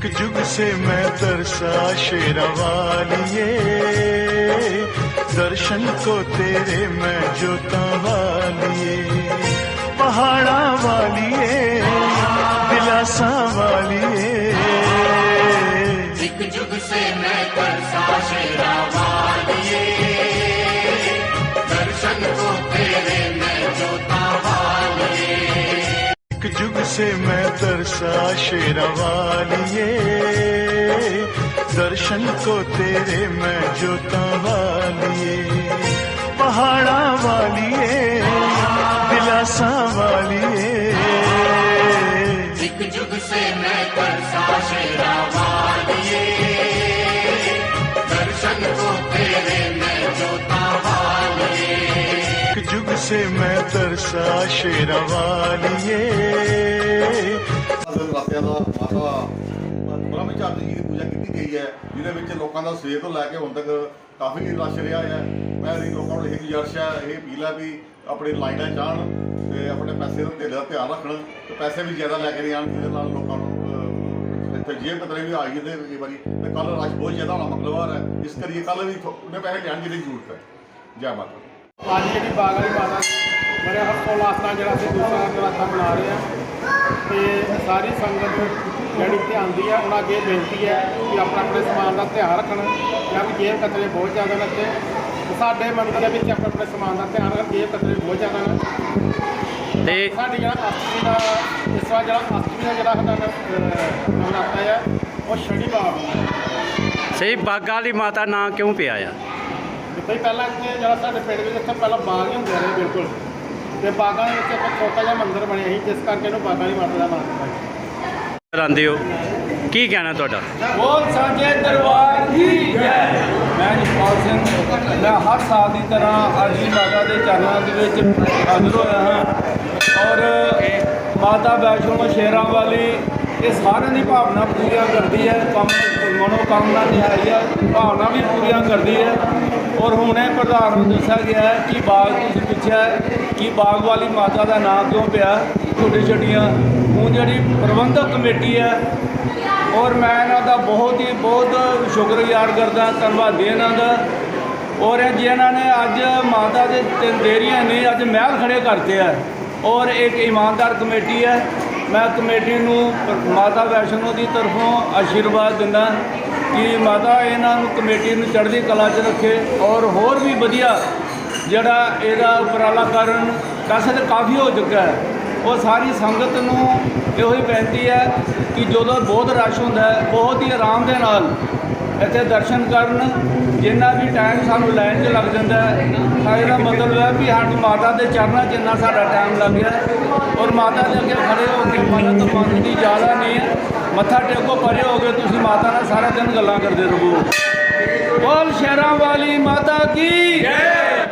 एक जुग से मैं तरसा शेरा वालिए। दर्शन को तेरे मैं जोता वालिए। पहाड़ा वालिए दिलासा वालिए। एक जुग से मैं तरसा शेरा वालिए। दर्शन को तेरे मैं जोता वालिए। एक जुग से मैं तरसा शेरा वालिए दर्शन को तेरे मैं जोता वालिए पहाड़ा वालिए दिलासा वालिए। जुग से मैं तरसा शेरा वालिए दर्शन को तेरे मैं जोता वालिए जुग से मैं तरसा शेरा वालिए ਰਾਤਿਆਂ ਦਾ ਮਾਤਾ ਬ੍ਰਹਮ ਚਾਤਰੀ ਜੀ ਦੀ ਪੂਜਾ ਕੀਤੀ ਗਈ ਹੈ, ਜਿਹਦੇ ਵਿੱਚ ਲੋਕਾਂ ਦਾ ਸਵੇਰ ਤੋਂ ਲੈ ਕੇ ਹੁਣ ਤੱਕ ਕਾਫੀ ਰਸ਼ ਰਿਹਾ ਹੈ। ਮੈਂ ਵੀ ਲੋਕਾਂ ਨੂੰ ਇਹ ਗੁਜ਼ਾਰਿਸ਼ ਹੈ, ਇਹ ਅਪੀਲ ਹੈ ਵੀ ਆਪਣੇ ਲਾਈਨਾਂ 'ਚ ਆਉਣ ਤੇ ਆਪਣੇ ਪੈਸੇ ਦਾ ਧਿਆਨ ਰੱਖਣ ਤੇ ਪੈਸੇ ਵੀ ਜ਼ਿਆਦਾ ਲੈ ਕੇ ਨਹੀਂ ਆਉਣ, ਜਿਹਦੇ ਨਾਲ ਲੋਕਾਂ ਨੂੰ ਇੱਥੇ ਜੇਬ ਕਤਰੇ ਵੀ ਆਈ ਜਾਂਦੇ ਕਈ ਵਾਰੀ ਤੇ ਕੱਲ ਰਸ਼ ਬਹੁਤ ਜ਼ਿਆਦਾ ਹੋਣਾ ਮੰਗਲਵਾਰ ਹੈ। ਇਸ ਕਰੀਏ ਕੱਲ ਵੀ ਉਹਨੇ ਪੈਸੇ ਲੈਣ ਦੀ ਜ਼ਰੂਰਤ ਹੈ। ਜੈ ਮਾਤਾ ਅੱਜ ਜਿਹੜੀ ਬਾਗ ਵਾਲੀ ਮਾਤਾ ਬੜੇ ਹਰਕੋਲਾਸ ਨਾਲ ਜਿਹੜਾ ਅਸੀਂ ਦੂਸਰਾ ਨਰਾਤਾ ਬਣਾ ਰਹੇ ਹਾਂ। ਤੇ ਸਾਰੀ ਸੰਗਤ ਜਿਹੜੀ ਧਿਆਨ ਦੀ ਹੈ ਉਹਨਾਂ ਅੱਗੇ ਬੇਨਤੀ ਹੈ ਕਿ ਆਪਣਾ ਆਪਣੇ ਸਮਾਨ ਦਾ ਧਿਆਨ ਰੱਖਣ ਕਿਉਂਕਿ ਜੇਬ ਕਤਰੇ ਬਹੁਤ ਜ਼ਿਆਦਾ ਨੇ ਇੱਥੇ। ਤੇ ਸਾਡੇ ਮੰਦਰ ਦੇ ਵਿੱਚ ਆਪਣੇ ਆਪਣੇ ਸਮਾਨ ਦਾ ਧਿਆਨ ਰੱਖਣ ਜੇਬ ਕਤਰੇ ਬਹੁਤ ਜ਼ਿਆਦਾ ਨੇ। ਤੇ ਸਾਡੀ ਜਿਹੜਾ ਅਸ਼ਟਮੀ ਦਾ ਇਸ ਵਾਰ ਜਿਹੜਾ ਅਸ਼ਟਮੀ ਦਾ ਜਿਹੜਾ ਸਾਡਾ ਨਰਾਤਾ ਹੈ ਉਹ ਸ਼ਨੀਵਾਰ ਨੂੰ ਹੈ ਸਹੀ ਬਾਗਾ ਵਾਲੀ ਮਾਤਾ ਨਾਂ ਕਿਉਂ ਪਿਆ ਆ? ਜਿੱਥੇ ਪਹਿਲਾਂ ਇੱਥੇ ਜਿਹੜਾ ਸਾਡੇ ਪਿੰਡ ਵਿੱਚ ਇੱਥੇ ਪਹਿਲਾਂ ਬਾਗ ਹੀ ਹੁੰਦੇ ਰਹੇ ਬਿਲਕੁਲ। ਤੇ ਬਾਗਾਂ ਦੇ ਵਿੱਚ ਇੱਕ ਛੋਟਾ ਜਿਹਾ ਮੰਦਿਰ ਬਣਿਆ ਸੀ ਜਿਸ ਕਰਕੇ ਇਹਨੂੰ ਬਾਗਾਂ ਦੀ ਮਾਤਾ ਦਾ ਨਾਮ ਦਿੱਤਾ ਗਿਆ। ਕਰਾਉਂਦੇ ਹੋ। ਕੀ ਕਹਿਣਾ ਤੁਹਾਡਾ? ਬੋਲ ਸਾਂਝੇ ਦਰਬਾਰ ਦੀ ਜੈ? ਮੈਂ ਜਸਪਾਲ ਸਿੰਘ। ਮੈਂ ਹਰ ਸਾਲ ਦੀ ਤਰ੍ਹਾਂ ਅੱਜ ਵੀ ਮਾਤਾ ਦੇ ਚਰਨਾਂ ਦੇ ਵਿੱਚ ਹਾਜ਼ਰ ਹੋਇਆ ਹਾਂ। ਔਰ ਮਾਤਾ ਵੈਸ਼ਨੋ ਸ਼ੇਰਾਂ ਵਾਲੀ ਇਹ ਸਾਰਿਆਂ ਦੀ ਭਾਵਨਾ ਪੂਰੀਆਂ ਕਰਦੀ ਹੈ, ਕੰਮ ਮਨੋ ਕਾਮਨਾ ਨਿਹਾਈ ਹੈ, ਭਾਵਨਾ ਵੀ ਪੂਰੀਆਂ ਕਰਦੀ ਹੈ। ਔਰ ਹੁਣੇ ਪ੍ਰਧਾਨ ਨੂੰ ਦੱਸਿਆ ਗਿਆ ਹੈ ਕਿ ਬਾਗ ਤੁਸੀਂ ਪੁੱਛਿਆ ਕਿ ਬਾਗ ਵਾਲੀ ਮਾਤਾ ਦਾ ਨਾਮ ਕਿਉਂ ਪਿਆ? ਛੋਟੀ ਛੋਟੀਆਂ ਹੁਣ ਜਿਹੜੀ ਪ੍ਰਬੰਧਕ ਕਮੇਟੀ ਹੈ, ਔਰ ਮੈਂ ਇਹਨਾਂ ਦਾ ਬਹੁਤ ਹੀ ਬਹੁਤ ਸ਼ੁਕਰਗੁਜ਼ਾਰ ਕਰਦਾ, ਧੰਨਵਾਦੀ ਇਹਨਾਂ ਦਾ। ਔਰ ਇਹ ਜਿਨ੍ਹਾਂ ਨੇ ਅੱਜ ਮਾਤਾ ਦੇ ਤਿੰਨ ਦੇਰੀਆਂ ਨੇ ਅੱਜ ਮਹਿਲ ਖੜੇ ਕਰਤੇ ਆ ਔਰ ਇੱਕ ਇਮਾਨਦਾਰ ਕਮੇਟੀ ਹੈ ਮੈਂ ਕਮੇਟੀ ਨੂੰ ਮਾਤਾ ਵੈਸ਼ਨੋ ਦੀ ਤਰਫੋਂ ਆਸ਼ੀਰਵਾਦ ਦਿੰਦਾ ਕਿ ਮਾਤਾ ਇਹਨਾਂ ਨੂੰ ਕਮੇਟੀ ਨੂੰ ਚੜ੍ਹਦੀ ਕਲਾ 'ਚ ਰੱਖੇ ਔਰ ਹੋਰ ਵੀ ਵਧੀਆ ਜਿਹੜਾ ਇਹਦਾ ਉਪਰਾਲਾ ਕਰਨ ਵੈਸੇ ਤਾਂ ਕਾਫੀ ਹੋ ਚੁੱਕਾ ਹੈ। ਉਹ ਸਾਰੀ ਸੰਗਤ ਨੂੰ ਇਹੋ ਹੀ ਬੇਨਤੀ ਹੈ ਕਿ ਜਦੋਂ ਬਹੁਤ ਰਸ਼ ਹੁੰਦਾ ਹੈ, ਬਹੁਤ ਹੀ ਆਰਾਮ ਦੇ ਨਾਲ ਇੱਥੇ ਦਰਸ਼ਨ ਕਰਨ, ਜਿੰਨਾ ਵੀ ਟਾਈਮ ਸਾਨੂੰ ਲਾਈਨ 'ਚ ਲੱਗ ਜਾਂਦਾ ਹੈ, ਤਾਂ ਇਹਦਾ ਮਤਲਬ ਹੈ ਵੀ ਸਾਡੀ ਮਾਤਾ ਦੇ ਚਰਨਾਂ 'ਚ ਇੰਨਾ ਸਾਡਾ ਟਾਈਮ ਲੱਗ ਗਿਆ ਔਰ ਮਾਤਾ ਦੇ ਅੱਗੇ ਖੜੇ ਹੋ ਕੇ ਮਨ ਤੋਂ ਮਨ ਦੀ ਜ਼ਿਆਦਾ ਨਹੀਂ ਹੈ। ਮੱਥਾ ਟੇਕੋ, ਪਰੇ ਹੋ ਗਏ ਤੁਸੀਂ ਮਾਤਾ ਨਾਲ ਸਾਰਾ ਦਿਨ ਗੱਲਾਂ ਕਰਦੇ ਰਹੋ। ਬੋਲ ਸ਼ਹਿਰਾਂ ਵਾਲੀ ਮਾਤਾ ਕੀ? ਜੈ